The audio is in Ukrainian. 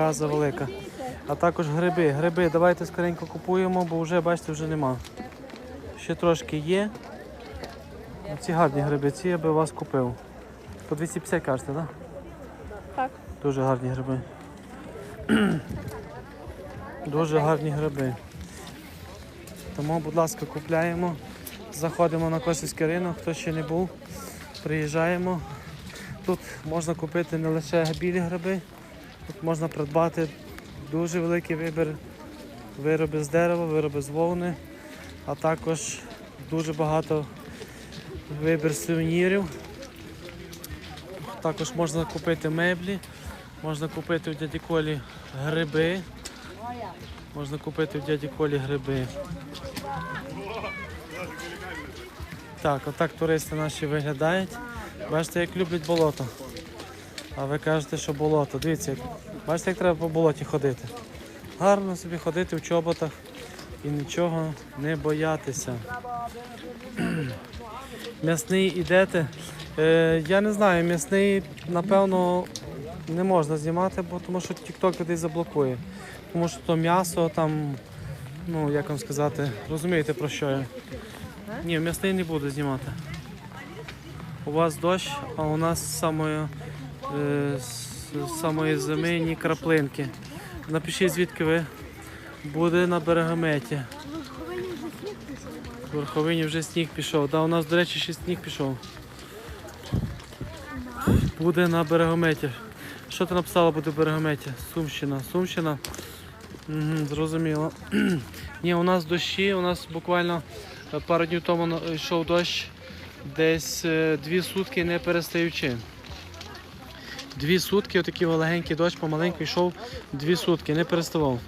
Газа велика. А також гриби. Гриби давайте скоренько купуємо, бо вже, бачите, вже нема. Ще трошки є. Ці гарні гриби, ці я би вас купив. По 250 кажете, так? Так. Дуже гарні гриби. Дуже гарні гриби. Тому, будь ласка, купляємо. Заходимо на Косівський ринок, хто ще не був, приїжджаємо. Тут можна купити не лише білі гриби, тут можна придбати дуже великий вибір вироби з дерева, вироби з вовни, а також дуже багато вибір сувенірів. Також можна купити меблі, можна купити у дяді Колі гриби. Можна купити у дяді Колі гриби. Так, отак туристи наші виглядають. Бачите, як люблять болото. А ви кажете, що болото. Дивіться, як- бачите, як треба по болоті ходити. Гарно собі ходити в чоботах і нічого не боятися. М'ясний ідете. Е, я не знаю, м'ясний, напевно, не можна знімати, бо тому що TikTok десь заблокує. Тому що то м'ясо там, ну як вам сказати, розумієте про що я. Ні, м'ясний не буду знімати. У вас дощ, а у нас з самої, е, з- з самої зими ні краплинки. Напишіть, звідки ви буде на берегометі. В Верховині вже сніг пішов. Да, у нас, до речі, ще сніг пішов. Буде на берегометі. Що ти написала буде в берегометі? Сумщина. Сумщина. Угу, зрозуміло. Ні, у нас дощі, у нас буквально е, пару днів тому йшов дощ, десь е, дві сутки не перестаючи. Дві сутки, отакий легенький дощ помаленьку йшов, дві сутки, не переставав.